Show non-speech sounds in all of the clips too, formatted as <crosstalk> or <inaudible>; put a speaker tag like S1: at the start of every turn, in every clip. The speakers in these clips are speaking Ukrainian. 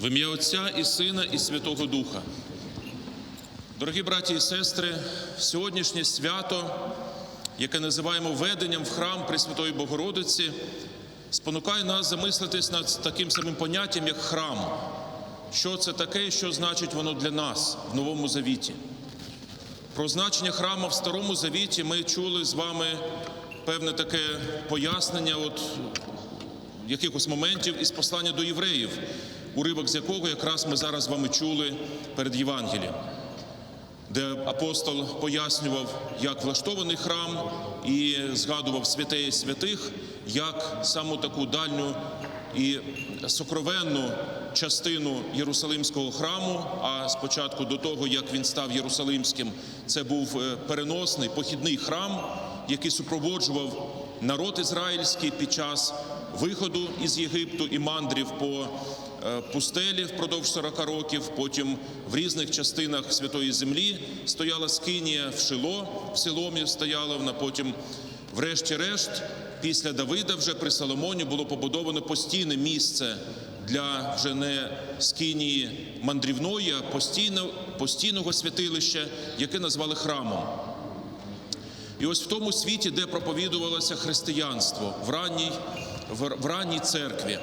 S1: В ім'я Отця і Сина, і Святого Духа. Дорогі браті і сестри, сьогоднішнє свято, яке називаємо веденням в храм Пресвятої Богородиці, спонукає нас замислитись над таким самим поняттям, як храм. Що це таке і що значить воно для нас в Новому Завіті? Про значення храму в Старому Завіті ми чули з вами певне таке пояснення от якихось моментів із послання до євреїв, уривок з якого якраз ми зараз з вами чули перед Євангелієм, де апостол пояснював, як влаштований храм, і згадував святе і святих, як саму таку дальню і сокровенну частину Єрусалимського храму. А спочатку до того, як він став Єрусалимським, це був е, переносний похідний храм, який супроводжував народ ізраїльський під час виходу із Єгипту і мандрів по пустелі впродовж 40 років. Потім в різних частинах святої землі стояла скинія в Шило, в Силомі стояла вона. Потім, врешті-решт, після Давида, вже при Соломоні було побудовано постійне місце для вже не скинії мандрівної, а постійно, постійного святилища, яке назвали храмом. І ось в тому світі, де проповідувалося християнство в ранній, в, в ранній церкві,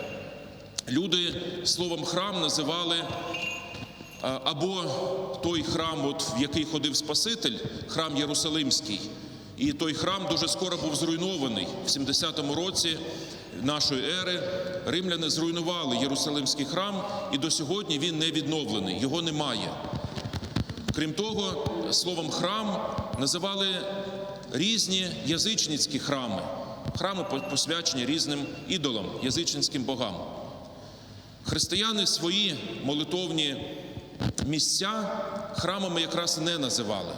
S1: люди словом храм називали або той храм, от, в який ходив Спаситель, храм Єрусалимський. І той храм дуже скоро був зруйнований. В 70-му році нашої ери римляни зруйнували Єрусалимський храм, і до сьогодні він не відновлений, його немає. Крім того, словом храм називали різні язичницькі храми, храми посвячені різним ідолам, язичницьким богам. Християни свої молитовні місця храмами якраз не називали.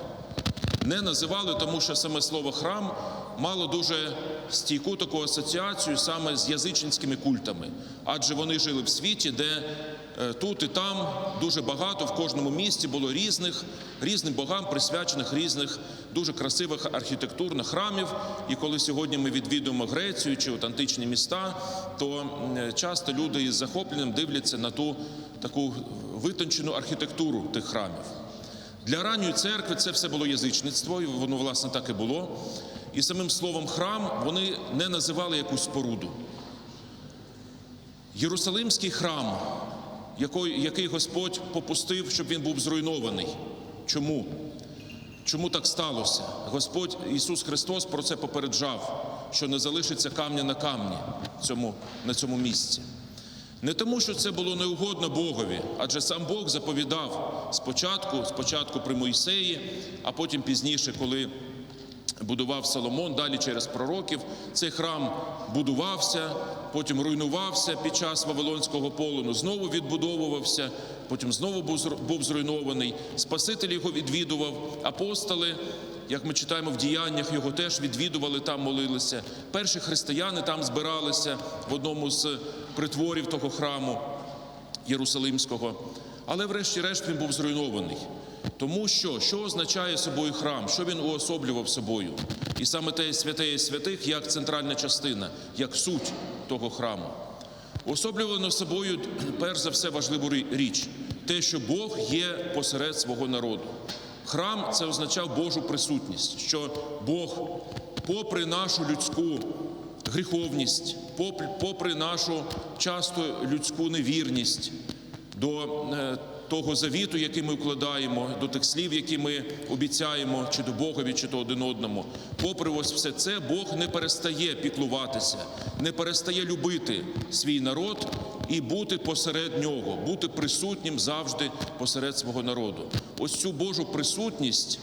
S1: Не називали, тому що саме слово храм мало дуже стійку таку асоціацію саме з язичницькими культами, адже вони жили в світі, де тут і там дуже багато в кожному місті було різних, різним богам присвячених різних дуже красивих архітектурних храмів. І коли сьогодні ми відвідуємо Грецію чи от античні міста, то е, часто люди із захопленням дивляться на ту таку витончену архітектуру тих храмів. Для ранньої церкви це все було язичництво, і воно власне так і було. І самим словом храм вони не називали якусь споруду. Єрусалимський храм, який Господь попустив, щоб він був зруйнований. Чому? Чому так сталося? Господь Ісус Христос про це попереджав, що не залишиться камня на камні цьому, на цьому місці. Не тому, що це було неугодно Богові, адже сам Бог заповідав спочатку, спочатку при Мойсеї, а потім пізніше, коли будував Соломон, далі через пророків, цей храм будувався, потім руйнувався під час Вавилонського полону, знову відбудовувався, потім знову був зруйнований. Спаситель його відвідував, апостоли. Як ми читаємо в діяннях, його теж відвідували, там молилися. Перші християни там збиралися в одному з притворів того храму Єрусалимського. Але, врешті-решт, він був зруйнований. Тому що що означає собою храм, що він уособлював собою? І саме те святе святих як центральна частина, як суть того храму. Уособлювано собою, <clears throat> перш за все, важливу річ те, що Бог є посеред свого народу. Храм це означав Божу присутність, що Бог, попри нашу людську гріховність, попри нашу часто людську невірність до е, того завіту, який ми вкладаємо, до тих слів, які ми обіцяємо, чи до Богові, чи то один одному. Попри ось все це, Бог не перестає піклуватися, не перестає любити свій народ і бути посеред нього, бути присутнім завжди посеред свого народу. Ось цю Божу присутність,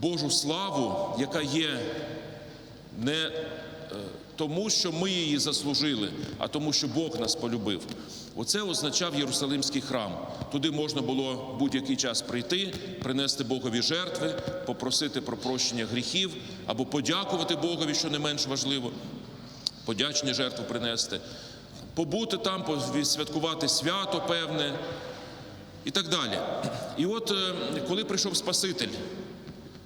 S1: Божу славу, яка є не тому, що ми її заслужили, а тому, що Бог нас полюбив. Оце означав Єрусалимський храм. Туди можна було будь-який час прийти, принести Богові жертви, попросити про прощення гріхів або подякувати Богові, що не менш важливо, подячні жертви принести, побути там, святкувати свято певне і так далі. І от е, коли прийшов Спаситель,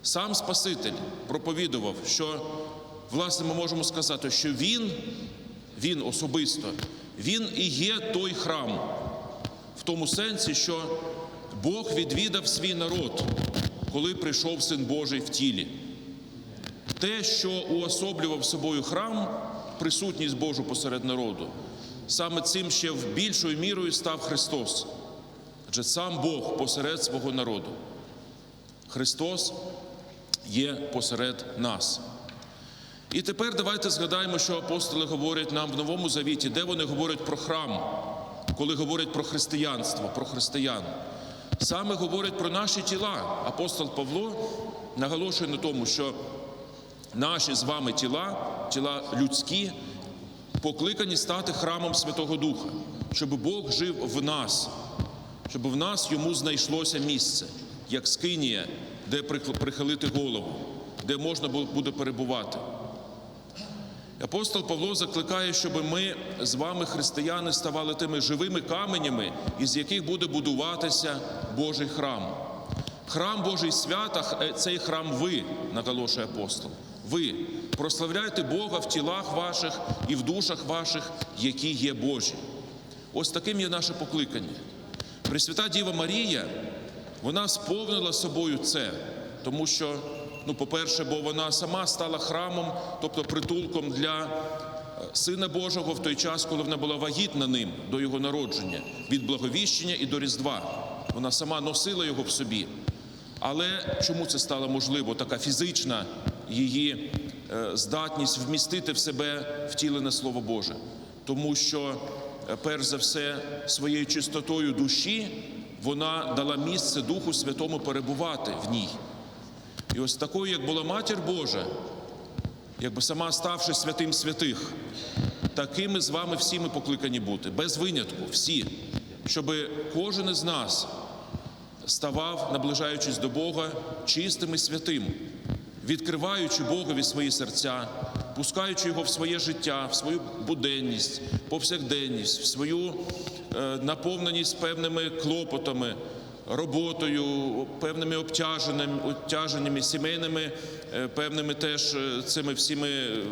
S1: сам Спаситель проповідував, що власне, ми можемо сказати, що він, він особисто, він і є той храм, в тому сенсі, що Бог відвідав свій народ, коли прийшов Син Божий в тілі. Те, що уособлював собою храм, присутність Божу посеред народу, саме цим ще в більшою мірою став Христос. Адже сам Бог посеред свого народу. Христос є посеред нас. І тепер давайте згадаємо, що апостоли говорять нам в Новому Завіті, де вони говорять про храм, коли говорять про християнство, про християн. Саме говорять про наші тіла. Апостол Павло наголошує на тому, що наші з вами тіла, тіла людські, покликані стати храмом Святого Духа, щоб Бог жив в нас, щоб в нас йому знайшлося місце, як скинія, де прихилити голову, де можна буде перебувати. Апостол Павло закликає, щоб ми з вами, християни, ставали тими живими каменями, із яких буде будуватися Божий храм. Храм Божий свята, е, цей храм ви, наголошує апостол. Ви прославляйте Бога в тілах ваших і в душах ваших, які є Божі. Ось таким є наше покликання. Пресвята Діва Марія, вона сповнила собою це, тому що, ну, по-перше, бо вона сама стала храмом, тобто притулком для е, Сина Божого в той час, коли вона була вагітна ним до його народження, від благовіщення і до Різдва. Вона сама носила його в собі. Але чому це стало можливо? Така фізична її е, здатність вмістити в себе втілене Слово Боже. Тому що, е, перш за все, своєю чистотою душі вона дала місце Духу Святому перебувати в ній. І ось такою, як була матір Божа, якби сама ставши святим святих, такими з вами всі ми покликані бути, без винятку, всі, щоб кожен із нас ставав, наближаючись до Бога, чистим і святим, відкриваючи Богові свої серця, пускаючи його в своє життя, в свою буденність, повсякденність, в свою е, наповненість певними клопотами, роботою, певними обтяженнями, обтяженнями сімейними, е, певними теж е, цими всіми. е,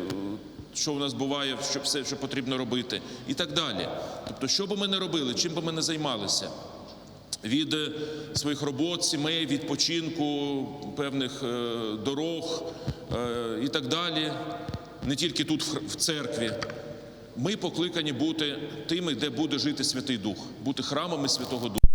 S1: Що у нас буває, що все, що потрібно робити, і так далі. Тобто, що би ми не робили, чим би ми не займалися, від своїх робот, сімей, відпочинку, певних дорог і так далі, не тільки тут в в церкві. Ми покликані бути тими, де буде жити Святий Дух, бути храмами Святого Духа.